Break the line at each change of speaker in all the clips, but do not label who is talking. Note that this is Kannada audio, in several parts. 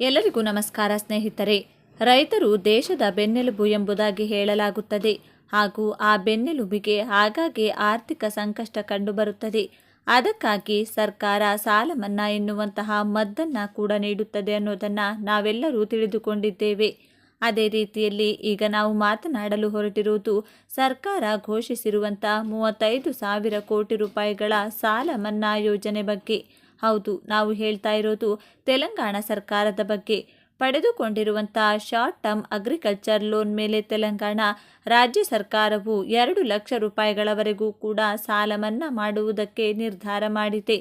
ಎಲ್ಲರಿಗೂ ನಮಸ್ಕಾರ ಸ್ನೇಹಿತರೆ. ರೈತರು ದೇಶದ ಬೆನ್ನೆಲುಬು ಎಂಬುದಾಗಿ ಹೇಳಲಾಗುತ್ತದೆ. ಹಾಗೂ ಆ ಬೆನ್ನೆಲುಬಿಗೆ ಆಗಾಗ್ಗೆ ಆರ್ಥಿಕ ಸಂಕಷ್ಟ ಕಂಡುಬರುತ್ತದೆ. ಅದಕ್ಕಾಗಿ ಸರ್ಕಾರ ಸಾಲ ಮನ್ನಾ ಎನ್ನುವಂತಹ ಮದ್ದನ್ನು ಕೂಡ ನೀಡುತ್ತದೆ ಅನ್ನೋದನ್ನು ನಾವೆಲ್ಲರೂ ತಿಳಿದುಕೊಂಡಿದ್ದೇವೆ. ಅದೇ ರೀತಿಯಲ್ಲಿ ಈಗ ನಾವು ಮಾತನಾಡಲು ಹೊರಟಿರುವುದು ಸರ್ಕಾರ ಘೋಷಿಸಿರುವಂಥ ಮೂವತ್ತೈದು ಸಾವಿರ ಕೋಟಿ ರೂಪಾಯಿಗಳ ಸಾಲ ಮನ್ನಾ ಯೋಜನೆ ಬಗ್ಗೆ. ಹೌದು, ನಾವು ಹೇಳ್ತಾ ಇರೋದು ತೆಲಂಗಾಣ ಸರ್ಕಾರದ ಬಗ್ಗೆ. ಪಡೆದುಕೊಂಡಿರುವಂಥ ಶಾರ್ಟ್ ಟರ್ಮ್ ಅಗ್ರಿಕಲ್ಚರ್ ಲೋನ್ ಮೇಲೆ ತೆಲಂಗಾಣ ರಾಜ್ಯ ಸರ್ಕಾರವು ಎರಡು ಲಕ್ಷ ರೂಪಾಯಿಗಳವರೆಗೂ ಕೂಡ ಸಾಲ ಮನ್ನಾ ಮಾಡುವುದಕ್ಕೆ ನಿರ್ಧಾರ ಮಾಡಿದೆ.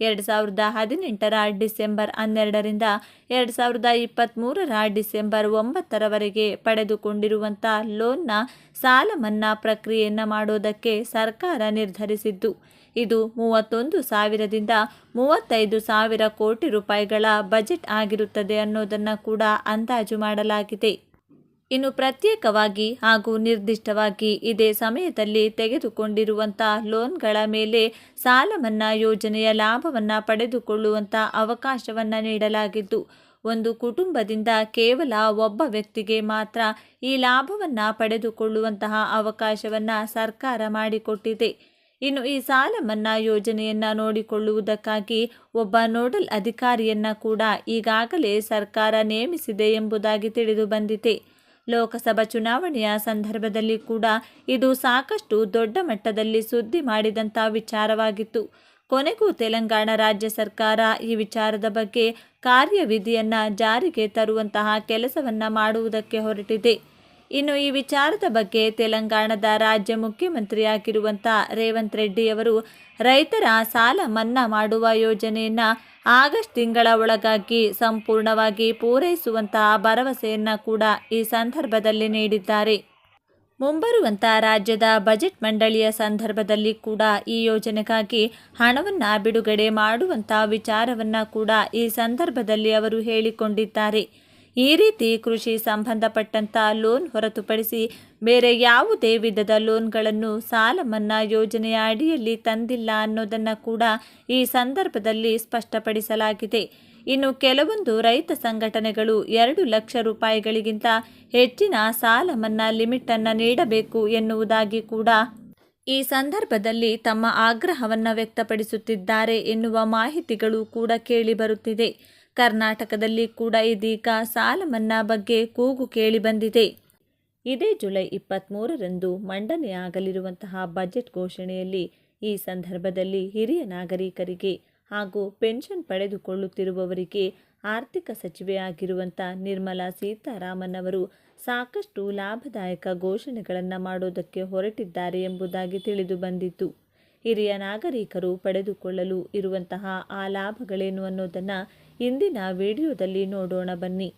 ಎರಡು ಸಾವಿರದ ಹದಿನೆಂಟರ ಡಿಸೆಂಬರ್ ಹನ್ನೆರಡರಿಂದ ಎರಡು ಸಾವಿರದ ಇಪ್ಪತ್ತ್ಮೂರರ ಡಿಸೆಂಬರ್ ಒಂಬತ್ತರವರೆಗೆ ಪಡೆದುಕೊಂಡಿರುವಂಥ ಲೋನ್ನ ಸಾಲ ಮನ್ನಾ ಪ್ರಕ್ರಿಯೆಯನ್ನು ಮಾಡೋದಕ್ಕೆ ಸರ್ಕಾರ ನಿರ್ಧರಿಸಿದ್ದು. ಇದು ಮೂವತ್ತೊಂದು ಸಾವಿರದಿಂದ ಮೂವತ್ತೈದು ಸಾವಿರ ಕೋಟಿ ರೂಪಾಯಿಗಳ ಬಜೆಟ್ ಆಗಿರುತ್ತದೆ ಅನ್ನೋದನ್ನು ಕೂಡ ಅಂದಾಜು ಮಾಡಲಾಗಿದೆ. ಇನ್ನು ಪ್ರತ್ಯೇಕವಾಗಿ ಹಾಗೂ ನಿರ್ದಿಷ್ಟವಾಗಿ ಇದೇ ಸಮಯದಲ್ಲಿ ತೆಗೆದುಕೊಂಡಿರುವಂಥ ಲೋನ್ಗಳ ಮೇಲೆ ಸಾಲ ಮನ್ನಾ ಯೋಜನೆಯ ಲಾಭವನ್ನು ಪಡೆದುಕೊಳ್ಳುವಂಥ ಅವಕಾಶವನ್ನು ನೀಡಲಾಗಿದ್ದು, ಒಂದು ಕುಟುಂಬದಿಂದ ಕೇವಲ ಒಬ್ಬ ವ್ಯಕ್ತಿಗೆ ಮಾತ್ರ ಈ ಲಾಭವನ್ನು ಪಡೆದುಕೊಳ್ಳುವಂತಹ ಅವಕಾಶವನ್ನು ಸರ್ಕಾರ ಮಾಡಿಕೊಟ್ಟಿದೆ. ಇನ್ನು ಈ ಸಾಲ ಮನ್ನಾ ಯೋಜನೆಯನ್ನು ನೋಡಿಕೊಳ್ಳುವುದಕ್ಕಾಗಿ ಒಬ್ಬ ನೋಡಲ್ ಅಧಿಕಾರಿಯನ್ನ ಕೂಡ ಈಗಾಗಲೇ ಸರ್ಕಾರ ನೇಮಿಸಿದೆ ಎಂಬುದಾಗಿ ತಿಳಿದು ಬಂದಿದೆ. ಲೋಕಸಭಾ ಚುನಾವಣೆಯ ಸಂದರ್ಭದಲ್ಲಿ ಕೂಡ ಇದು ಸಾಕಷ್ಟು ದೊಡ್ಡ ಮಟ್ಟದಲ್ಲಿ ಸುದ್ದಿ ಮಾಡಿದಂಥ ವಿಚಾರವಾಗಿತ್ತು. ಕೊನೆಗೂ ತೆಲಂಗಾಣ ರಾಜ್ಯ ಸರ್ಕಾರ ಈ ವಿಚಾರದ ಬಗ್ಗೆ ಕಾರ್ಯವಿಧಿಯನ್ನು ಜಾರಿಗೆ ತರುವಂತಹ ಕೆಲಸವನ್ನು ಮಾಡುವುದಕ್ಕೆ ಹೊರಟಿದೆ. ಇನ್ನು ಈ ವಿಚಾರದ ಬಗ್ಗೆ ತೆಲಂಗಾಣದ ರಾಜ್ಯ ಮುಖ್ಯಮಂತ್ರಿಯಾಗಿರುವಂಥ ರೇವಂತ್ ರೆಡ್ಡಿಯವರು ರೈತರ ಸಾಲ ಮನ್ನಾ ಮಾಡುವ ಯೋಜನೆಯನ್ನು ಆಗಸ್ಟ್ ತಿಂಗಳ ಒಳಗಾಗಿ ಸಂಪೂರ್ಣವಾಗಿ ಪೂರೈಸುವಂತಹ ಭರವಸೆಯನ್ನು ಕೂಡ ಈ ಸಂದರ್ಭದಲ್ಲಿ ನೀಡಿದ್ದಾರೆ. ಮುಂಬರುವಂಥ ರಾಜ್ಯದ ಬಜೆಟ್ ಮಂಡಳಿಯ ಸಂದರ್ಭದಲ್ಲಿ ಕೂಡ ಈ ಯೋಜನೆಗಾಗಿ ಹಣವನ್ನು ಬಿಡುಗಡೆ ಮಾಡುವಂಥ ವಿಚಾರವನ್ನು ಕೂಡ ಈ ಸಂದರ್ಭದಲ್ಲಿ ಅವರು ಹೇಳಿಕೊಂಡಿದ್ದಾರೆ. ಈ ರೀತಿ ಕೃಷಿ ಸಂಬಂಧಪಟ್ಟಂಥ ಲೋನ್ ಹೊರತುಪಡಿಸಿ ಬೇರೆ ಯಾವುದೇ ವಿಧದ ಲೋನ್ಗಳನ್ನು ಸಾಲ ಮನ್ನಾ ಯೋಜನೆಯ ಅಡಿಯಲ್ಲಿ ತಂದಿಲ್ಲ ಅನ್ನೋದನ್ನು ಕೂಡ ಈ ಸಂದರ್ಭದಲ್ಲಿ ಸ್ಪಷ್ಟಪಡಿಸಲಾಗಿದೆ. ಇನ್ನು ಕೆಲವೊಂದು ರೈತ ಸಂಘಟನೆಗಳು ಎರಡು ಲಕ್ಷ ರೂಪಾಯಿಗಳಿಗಿಂತ ಹೆಚ್ಚಿನ ಸಾಲ ಮನ್ನಾ ಲಿಮಿಟನ್ನು ನೀಡಬೇಕು ಎನ್ನುವುದಾಗಿ ಕೂಡ ಈ ಸಂದರ್ಭದಲ್ಲಿ ತಮ್ಮ ಆಗ್ರಹವನ್ನು ವ್ಯಕ್ತಪಡಿಸುತ್ತಿದ್ದಾರೆ ಎನ್ನುವ ಮಾಹಿತಿಗಳು ಕೂಡ ಕೇಳಿಬರುತ್ತಿದೆ ಕರ್ನಾಟಕದಲ್ಲಿ ಕೂಡ ಇದೀಗ ಸಾಲ ಮನ್ನಾ ಬಗ್ಗೆ ಕೂಗು ಕೇಳಿಬಂದಿದೆ ಇದೇ ಜುಲೈ ಇಪ್ಪತ್ತ್ಮೂರರಂದು ಮಂಡನೆಯಾಗಲಿರುವಂತಹ ಬಜೆಟ್ ಘೋಷಣೆಯಲ್ಲಿ ಈ ಸಂದರ್ಭದಲ್ಲಿ ಹಿರಿಯ ನಾಗರಿಕರಿಗೆ ಹಾಗೂ ಪೆನ್ಷನ್ ಪಡೆದುಕೊಳ್ಳುತ್ತಿರುವವರಿಗೆ ಆರ್ಥಿಕ ಸಚಿವೆಯಾಗಿರುವಂಥ ನಿರ್ಮಲಾ ಸೀತಾರಾಮನ್ ಅವರು ಸಾಕಷ್ಟು ಲಾಭದಾಯಕ ಘೋಷಣೆಗಳನ್ನು ಮಾಡೋದಕ್ಕೆ ಹೊರಟಿದ್ದಾರೆ ಎಂಬುದಾಗಿ ತಿಳಿದು ಬಂದಿತ್ತು. ಹಿರಿಯ ನಾಗರಿಕರು ಪಡೆದುಕೊಳ್ಳಲು ಇರುವಂತಹ ಆ ಲಾಭಗಳೇನು ಅನ್ನೋದನ್ನು ಇಂದಿನ ವಿಡಿಯೋದಲ್ಲಿ ನೋಡೋಣ ಬನ್ನಿ.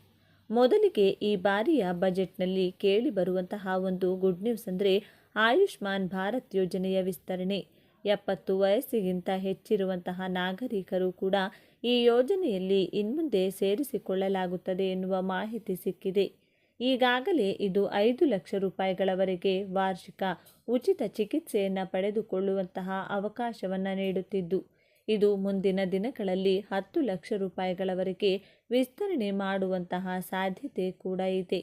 ಮೊದಲಿಗೆ ಈ ಬಾರಿಯ ಬಜೆಟ್ನಲ್ಲಿ ಕೇಳಿ ಬರುವಂತಹ ಒಂದು ಗುಡ್ ನ್ಯೂಸ್ ಅಂದರೆ ಆಯುಷ್ಮಾನ್ ಭಾರತ್ ಯೋಜನೆಯ ವಿಸ್ತರಣೆ. ಎಪ್ಪತ್ತು ವಯಸ್ಸಿಗಿಂತ ಹೆಚ್ಚಿರುವಂತಹ ನಾಗರಿಕರು ಕೂಡ ಈ ಯೋಜನೆಯಲ್ಲಿ ಇನ್ಮುಂದೆ ಸೇರಿಸಿಕೊಳ್ಳಲಾಗುತ್ತದೆ ಎನ್ನುವ ಮಾಹಿತಿ ಸಿಕ್ಕಿದೆ. ಈಗಾಗಲೇ ಇದು ಐದು ಲಕ್ಷ ರೂಪಾಯಿಗಳವರೆಗೆ ವಾರ್ಷಿಕ ಉಚಿತ ಚಿಕಿತ್ಸೆಯನ್ನು ಪಡೆದುಕೊಳ್ಳುವಂತಹ ಅವಕಾಶವನ್ನು ನೀಡುತ್ತಿದ್ದು ಇದು ಮುಂದಿನ ದಿನಗಳಲ್ಲಿ ಹತ್ತು ಲಕ್ಷ ರೂಪಾಯಿಗಳವರೆಗೆ ವಿಸ್ತರಣೆ ಮಾಡುವಂತಹ ಸಾಧ್ಯತೆ ಕೂಡ ಇದೆ.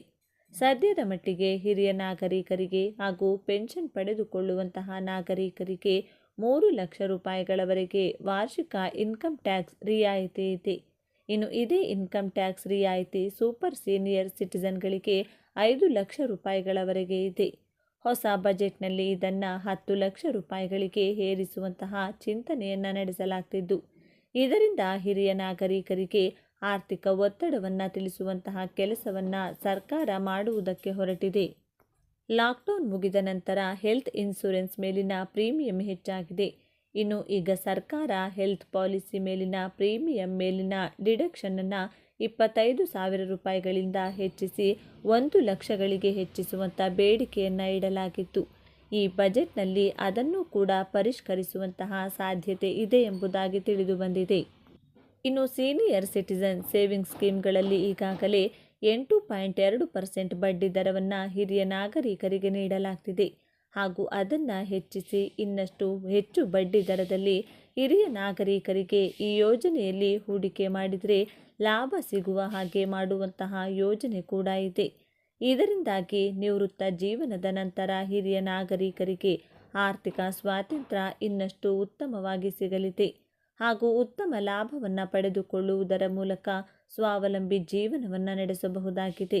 ಸದ್ಯದ ಮಟ್ಟಿಗೆ ಹಿರಿಯ ನಾಗರಿಕರಿಗೆ ಹಾಗೂ ಪೆನ್ಷನ್ ಪಡೆದುಕೊಳ್ಳುವಂತಹ ನಾಗರಿಕರಿಗೆ ಮೂರು ಲಕ್ಷ ರೂಪಾಯಿಗಳವರೆಗೆ ವಾರ್ಷಿಕ ಇನ್ಕಮ್ ಟ್ಯಾಕ್ಸ್ ರಿಯಾಯಿತಿ ಇದೆ. ಇನ್ನು ಇದೇ ಇನ್ಕಮ್ ಟ್ಯಾಕ್ಸ್ ರಿಯಾಯಿತಿ ಸೂಪರ್ ಸೀನಿಯರ್ ಸಿಟಿಸನ್ಗಳಿಗೆ ಐದು ಲಕ್ಷ ರೂಪಾಯಿಗಳವರೆಗೆ ಇದೆ. ಹೊಸ ಬಜೆಟ್ನಲ್ಲಿ ಇದನ್ನು ಹತ್ತು ಲಕ್ಷ ರೂಪಾಯಿಗಳಿಗೆ ಏರಿಸುವಂತಹ ಚಿಂತನೆಯನ್ನು ನಡೆಸಲಾಗ್ತಿದ್ದು. ಇದರಿಂದ ಹಿರಿಯ ನಾಗರಿಕರಿಗೆ ಆರ್ಥಿಕ ಒತ್ತಡವನ್ನು ತಿಳಿಸುವಂತಹ ಕೆಲಸವನ್ನು ಸರ್ಕಾರ ಮಾಡುವುದಕ್ಕೆ ಹೊರಟಿದೆ. ಲಾಕ್ಡೌನ್ ಮುಗಿದ ನಂತರ ಹೆಲ್ತ್ ಇನ್ಶೂರೆನ್ಸ್ ಮೇಲಿನ ಪ್ರೀಮಿಯಂ ಹೆಚ್ಚಾಗಿದೆ. ಇನ್ನು ಈಗ ಸರ್ಕಾರ ಹೆಲ್ತ್ ಪಾಲಿಸಿ ಮೇಲಿನ ಪ್ರೀಮಿಯಂ ಮೇಲಿನ ಡಿಡಕ್ಷನನ್ನು ಇಪ್ಪತ್ತೈದು ಸಾವಿರ ರೂಪಾಯಿಗಳಿಂದ ಹೆಚ್ಚಿಸಿ ಒಂದು ಲಕ್ಷಗಳಿಗೆ ಹೆಚ್ಚಿಸುವಂಥ ಬೇಡಿಕೆಯನ್ನು ಇಡಲಾಗಿತ್ತು. ಈ ಬಜೆಟ್ನಲ್ಲಿ ಅದನ್ನು ಕೂಡ ಪರಿಷ್ಕರಿಸುವಂತಹ ಸಾಧ್ಯತೆ ಇದೆ ಎಂಬುದಾಗಿ ತಿಳಿದು ಬಂದಿದೆ. ಇನ್ನು ಸೀನಿಯರ್ ಸಿಟಿಸನ್ ಸೇವಿಂಗ್ ಸ್ಕೀಮ್ಗಳಲ್ಲಿ ಈಗಾಗಲೇ ಎಂಟು ಪಾಯಿಂಟ್ ಎರಡು ಪರ್ಸೆಂಟ್ ಬಡ್ಡಿ ದರವನ್ನು ಹಿರಿಯ ನಾಗರಿಕರಿಗೆ ನೀಡಲಾಗ್ತಿದೆ. ಹಾಗೂ ಅದನ್ನು ಹೆಚ್ಚಿಸಿ ಇನ್ನಷ್ಟು ಹೆಚ್ಚು ಬಡ್ಡಿ ದರದಲ್ಲಿ ಹಿರಿಯ ನಾಗರಿಕರಿಗೆ ಈ ಯೋಜನೆಯಲ್ಲಿ ಹೂಡಿಕೆ ಮಾಡಿದರೆ ಲಾಭ ಸಿಗುವ ಹಾಗೆ ಮಾಡುವಂತಹ ಯೋಜನೆ ಕೂಡ ಇದೆ. ಇದರಿಂದಾಗಿ ನಿವೃತ್ತ ಜೀವನದ ನಂತರ ಹಿರಿಯ ನಾಗರಿಕರಿಗೆ ಆರ್ಥಿಕ ಸ್ವಾತಂತ್ರ್ಯ ಇನ್ನಷ್ಟು ಉತ್ತಮವಾಗಿ ಸಿಗಲಿದೆ. ಹಾಗೂ ಉತ್ತಮ ಲಾಭವನ್ನು ಪಡೆದುಕೊಳ್ಳುವುದರ ಮೂಲಕ ಸ್ವಾವಲಂಬಿ ಜೀವನವನ್ನು ನಡೆಸಬಹುದಾಗಿದೆ.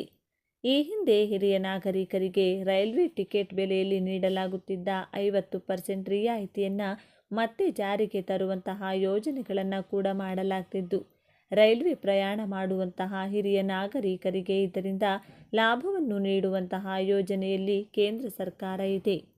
ಈ ಹಿಂದೆ ಹಿರಿಯ ನಾಗರಿಕರಿಗೆ ರೈಲ್ವೆ ಟಿಕೆಟ್ ಬೆಲೆಯಲ್ಲಿ ನೀಡಲಾಗುತ್ತಿದ್ದ ಐವತ್ತು ಪರ್ಸೆಂಟ್ ರಿಯಾಯಿತಿಯನ್ನು ಮತ್ತೆ ಜಾರಿಗೆ ತರುವಂತಹ ಯೋಜನೆಗಳನ್ನು ಕೂಡ ಮಾಡಲಾಗ್ತಿದ್ದು. ರೈಲ್ವೆ ಪ್ರಯಾಣ ಮಾಡುವಂತಹ ಹಿರಿಯ ನಾಗರಿಕರಿಗೆ ಇದರಿಂದ ಲಾಭವನ್ನು ನೀಡುವಂತಹ ಯೋಜನೆಯಲ್ಲಿ ಕೇಂದ್ರ ಸರ್ಕಾರ ಇದೆ.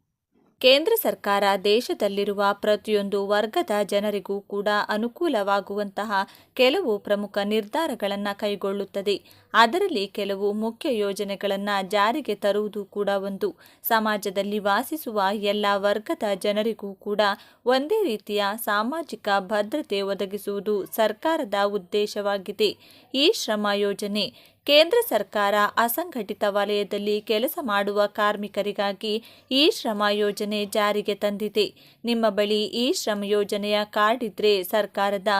ಕೇಂದ್ರ ಸರ್ಕಾರ ದೇಶದಲ್ಲಿರುವ ಪ್ರತಿಯೊಂದು ವರ್ಗದ ಜನರಿಗೂ ಕೂಡ ಅನುಕೂಲವಾಗುವಂತಹ ಕೆಲವು ಪ್ರಮುಖ ನಿರ್ಧಾರಗಳನ್ನು ಕೈಗೊಳ್ಳುತ್ತದೆ. ಅದರಲ್ಲಿ ಕೆಲವು ಮುಖ್ಯ ಯೋಜನೆಗಳನ್ನು ಜಾರಿಗೆ ತರುವುದು ಕೂಡ ಒಂದು. ಸಮಾಜದಲ್ಲಿ ವಾಸಿಸುವ ಎಲ್ಲ ವರ್ಗದ ಜನರಿಗೂ ಕೂಡ ಒಂದೇ ರೀತಿಯ ಸಾಮಾಜಿಕ ಭದ್ರತೆ ಒದಗಿಸುವುದು ಸರ್ಕಾರದ ಉದ್ದೇಶವಾಗಿದೆ. ಈ ಶ್ರಮ ಯೋಜನೆ ಕೇಂದ್ರ ಸರ್ಕಾರ ಅಸಂಘಟಿತ ವಲಯದಲ್ಲಿ ಕೆಲಸ ಮಾಡುವ ಕಾರ್ಮಿಕರಿಗಾಗಿ ಈ ಶ್ರಮ ಯೋಜನೆ ಜಾರಿಗೆ ತಂದಿದೆ. ನಿಮ್ಮ ಬಳಿ ಈ ಶ್ರಮ ಯೋಜನೆಯ ಕಾರ್ಡ್ ಇದ್ರೆ ಸರ್ಕಾರದ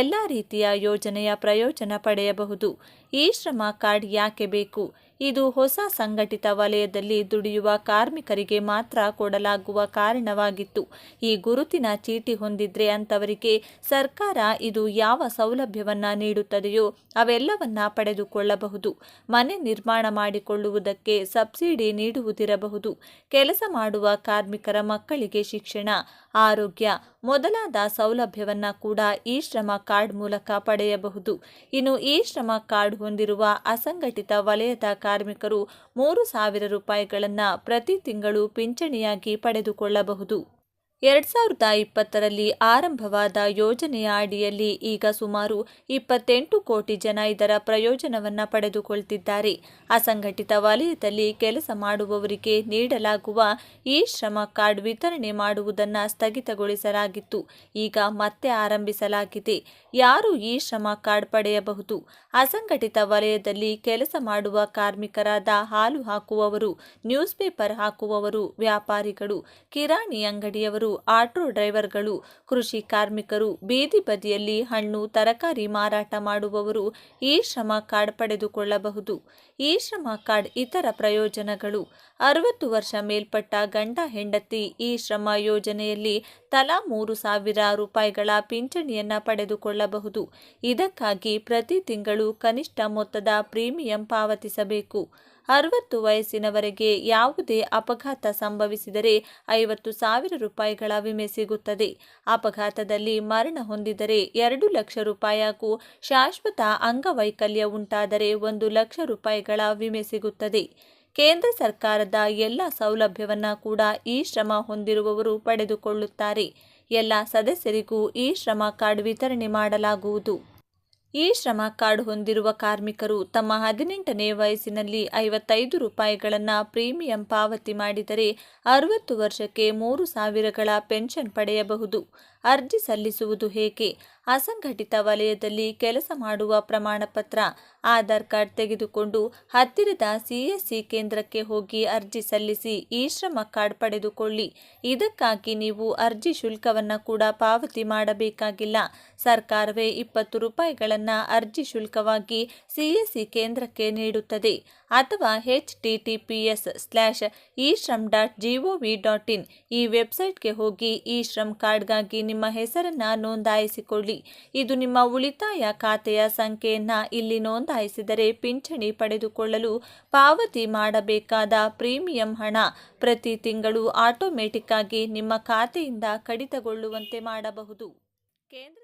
ಎಲ್ಲ ರೀತಿಯ ಯೋಜನೆಯ ಪ್ರಯೋಜನ ಪಡೆಯಬಹುದು. ಈ ಶ್ರಮ ಕಾರ್ಡ್ ಯಾಕೆ ಬೇಕು? ಇದು ಹೊಸ ಸಂಘಟಿತ ವಲಯದಲ್ಲಿ ದುಡಿಯುವ ಕಾರ್ಮಿಕರಿಗೆ ಮಾತ್ರ ಕೊಡಲಾಗುವ ಕಾರಣವಾಗಿತ್ತು. ಈ ಗುರುತಿನ ಚೀಟಿ ಹೊಂದಿದ್ರೆ ಅಂತವರಿಗೆ ಸರ್ಕಾರ ಇದು ಯಾವ ಸೌಲಭ್ಯವನ್ನ ನೀಡುತ್ತದೆಯೋ ಅವೆಲ್ಲವನ್ನ ಪಡೆದುಕೊಳ್ಳಬಹುದು. ಮನೆ ನಿರ್ಮಾಣ ಮಾಡಿಕೊಳ್ಳುವುದಕ್ಕೆ ಸಬ್ಸಿಡಿ ನೀಡುವುದಿರಬಹುದು. ಕೆಲಸ ಮಾಡುವ ಕಾರ್ಮಿಕರ ಮಕ್ಕಳಿಗೆ ಶಿಕ್ಷಣ, ಆರೋಗ್ಯ ಮೊದಲಾದ ಸೌಲಭ್ಯವನ್ನ ಕೂಡ ಈ ಶ್ರಮ ಕಾರ್ಡ್ ಮೂಲಕ ಪಡೆಯಬಹುದು. ಇನ್ನು ಈ ಶ್ರಮ ಕಾರ್ಡ್ ಹೊಂದಿರುವ ಅಸಂಘಟಿತ ವಲಯದ ಕಾರ್ಮಿಕರು ಮೂರು ಸಾವಿರ ರೂಪಾಯಿಗಳನ್ನು ಪ್ರತಿ ತಿಂಗಳು ಪಿಂಚಣಿಯಾಗಿ ಪಡೆದುಕೊಳ್ಳಬಹುದು. ಎರಡ್ ಸಾವಿರದ ಇಪ್ಪತ್ತರಲ್ಲಿ ಆರಂಭವಾದ ಯೋಜನೆಯ ಅಡಿಯಲ್ಲಿ ಈಗ ಸುಮಾರು ಇಪ್ಪತ್ತೆಂಟು ಕೋಟಿ ಜನ ಇದರ ಪ್ರಯೋಜನವನ್ನು ಪಡೆದುಕೊಳ್ತಿದ್ದಾರೆ. ಅಸಂಘಟಿತ ವಲಯದಲ್ಲಿ ಕೆಲಸ ಮಾಡುವವರಿಗೆ ನೀಡಲಾಗುವ ಈ ಶ್ರಮ ಕಾರ್ಡ್ ವಿತರಣೆ ಮಾಡುವುದನ್ನು ಸ್ಥಗಿತಗೊಳಿಸಲಾಗಿತ್ತು. ಈಗ ಮತ್ತೆ ಆರಂಭಿಸಲಾಗಿದೆ. ಯಾರು ಈ ಶ್ರಮ ಕಾರ್ಡ್ ಪಡೆಯಬಹುದು? ಅಸಂಘಟಿತ ವಲಯದಲ್ಲಿ ಕೆಲಸ ಮಾಡುವ ಕಾರ್ಮಿಕರಾದ ಹಾಲು ಹಾಕುವವರು, ನ್ಯೂಸ್ ಪೇಪರ್ ಹಾಕುವವರು, ವ್ಯಾಪಾರಿಗಳು, ಕಿರಾಣಿ ಅಂಗಡಿಯವರು ಆಟೋ ಡ್ರೈವರ್ಗಳು, ಕೃಷಿ ಕಾರ್ಮಿಕರು, ಬೀದಿ ಬದಿಯಲ್ಲಿ ಹಣ್ಣು, ತರಕಾರಿ ಮಾರಾಟ ಮಾಡುವವರು ಈ ಶ್ರಮ ಕಾರ್ಡ್ ಪಡೆದುಕೊಳ್ಳಬಹುದು. ಈ ಶ್ರಮ ಕಾರ್ಡ್ ಇತರ ಪ್ರಯೋಜನಗಳು. ಅರವತ್ತು ವರ್ಷ ಮೇಲ್ಪಟ್ಟ ಗಂಡ ಹೆಂಡತಿ ಈ ಶ್ರಮ ಯೋಜನೆಯಲ್ಲಿ ತಲಾ ಮೂರು ಸಾವಿರ ರೂಪಾಯಿಗಳ ಪಿಂಚಣಿಯನ್ನು ಪಡೆದುಕೊಳ್ಳಬಹುದು. ಇದಕ್ಕಾಗಿ ಪ್ರತಿ ತಿಂಗಳು ಕನಿಷ್ಠ ಮೊತ್ತದ ಪ್ರೀಮಿಯಂ ಪಾವತಿಸಬೇಕು. ಅರವತ್ತು ವಯಸ್ಸಿನವರೆಗೆ ಯಾವುದೇ ಅಪಘಾತ ಸಂಭವಿಸಿದರೆ ಐವತ್ತು ಸಾವಿರ ರೂಪಾಯಿಗಳ ವಿಮೆ ಸಿಗುತ್ತದೆ. ಅಪಘಾತದಲ್ಲಿ ಮರಣ ಹೊಂದಿದರೆ ಎರಡು ಲಕ್ಷ ರೂಪಾಯಿಗೂ ಶಾಶ್ವತ ಅಂಗವೈಕಲ್ಯ ಉಂಟಾದರೆ ಒಂದು ಲಕ್ಷ ರೂಪಾಯಿಗಳ ವಿಮೆ ಸಿಗುತ್ತದೆ. ಕೇಂದ್ರ ಸರ್ಕಾರದ ಎಲ್ಲ ಸೌಲಭ್ಯವನ್ನ ಕೂಡ ಈ ಶ್ರಮ ಹೊಂದಿರುವವರು ಪಡೆದುಕೊಳ್ಳುತ್ತಾರೆ. ಎಲ್ಲ ಸದಸ್ಯರಿಗೂ ಈ ಶ್ರಮ ಕಾರ್ಡ್ ವಿತರಣೆ ಮಾಡಲಾಗುವುದು. ಈ ಶ್ರಮ ಕಾರ್ಡ್ ಹೊಂದಿರುವ ಕಾರ್ಮಿಕರು ತಮ್ಮ ಹದಿನೆಂಟನೇ ವಯಸ್ಸಿನಲ್ಲಿ ಐವತ್ತೈದು ರೂಪಾಯಿಗಳನ್ನು ಪ್ರೀಮಿಯಂ ಪಾವತಿ ಮಾಡಿದರೆ ಅರವತ್ತು ವರ್ಷಕ್ಕೆ ಮೂರು ಸಾವಿರಗಳ ಪೆನ್ಷನ್ ಪಡೆಯಬಹುದು. ಅರ್ಜಿ ಸಲ್ಲಿಸುವುದು ಹೇಗೆ? ಅಸಂಘಟಿತ ವಲಯದಲ್ಲಿ ಕೆಲಸ ಮಾಡುವ ಪ್ರಮಾಣಪತ್ರ, ಆಧಾರ್ ಕಾರ್ಡ್ ತೆಗೆದುಕೊಂಡು ಹತ್ತಿರದ ಸಿಎಸ್ಸಿ ಕೇಂದ್ರಕ್ಕೆ ಹೋಗಿ ಅರ್ಜಿ ಸಲ್ಲಿಸಿ ಈ ಶ್ರಮ ಕಾರ್ಡ್ ಪಡೆದುಕೊಳ್ಳಿ. ಇದಕ್ಕಾಗಿ ನೀವು ಅರ್ಜಿ ಶುಲ್ಕವನ್ನು ಕೂಡ ಪಾವತಿ ಮಾಡಬೇಕಾಗಿಲ್ಲ. ಸರ್ಕಾರವೇ ಇಪ್ಪತ್ತು ರೂಪಾಯಿಗಳನ್ನು ಅರ್ಜಿ ಶುಲ್ಕವಾಗಿ ಸಿಎಸ್ಸಿ ಕೇಂದ್ರಕ್ಕೆ ನೀಡುತ್ತದೆ. ಅಥವಾ H T T P S slash e Shram dot gov dot in ಈ ವೆಬ್ಸೈಟ್ಗೆ ಹೋಗಿ ಇ ಶ್ರಮ್ ಕಾರ್ಡ್ಗಾಗಿ ನಿಮ್ಮ ಹೆಸರನ್ನು ನೋಂದಾಯಿಸಿಕೊಳ್ಳಿ. ಇದು ನಿಮ್ಮ ಉಳಿತಾಯ ಖಾತೆಯ ಸಂಖ್ಯೆಯನ್ನು ಇಲ್ಲಿ ನೋಂದಾಯಿಸಿದರೆ ಪಿಂಚಣಿ ಪಡೆದುಕೊಳ್ಳಲು ಪಾವತಿ ಮಾಡಬೇಕಾದ ಪ್ರೀಮಿಯಂ ಹಣ ಪ್ರತಿ ತಿಂಗಳು ಆಟೋಮೆಟಿಕ್ ಆಗಿ ನಿಮ್ಮ ಖಾತೆಯಿಂದ ಕಡಿತಗೊಳ್ಳುವಂತೆ ಮಾಡಬಹುದು. ಕೇಂದ್ರ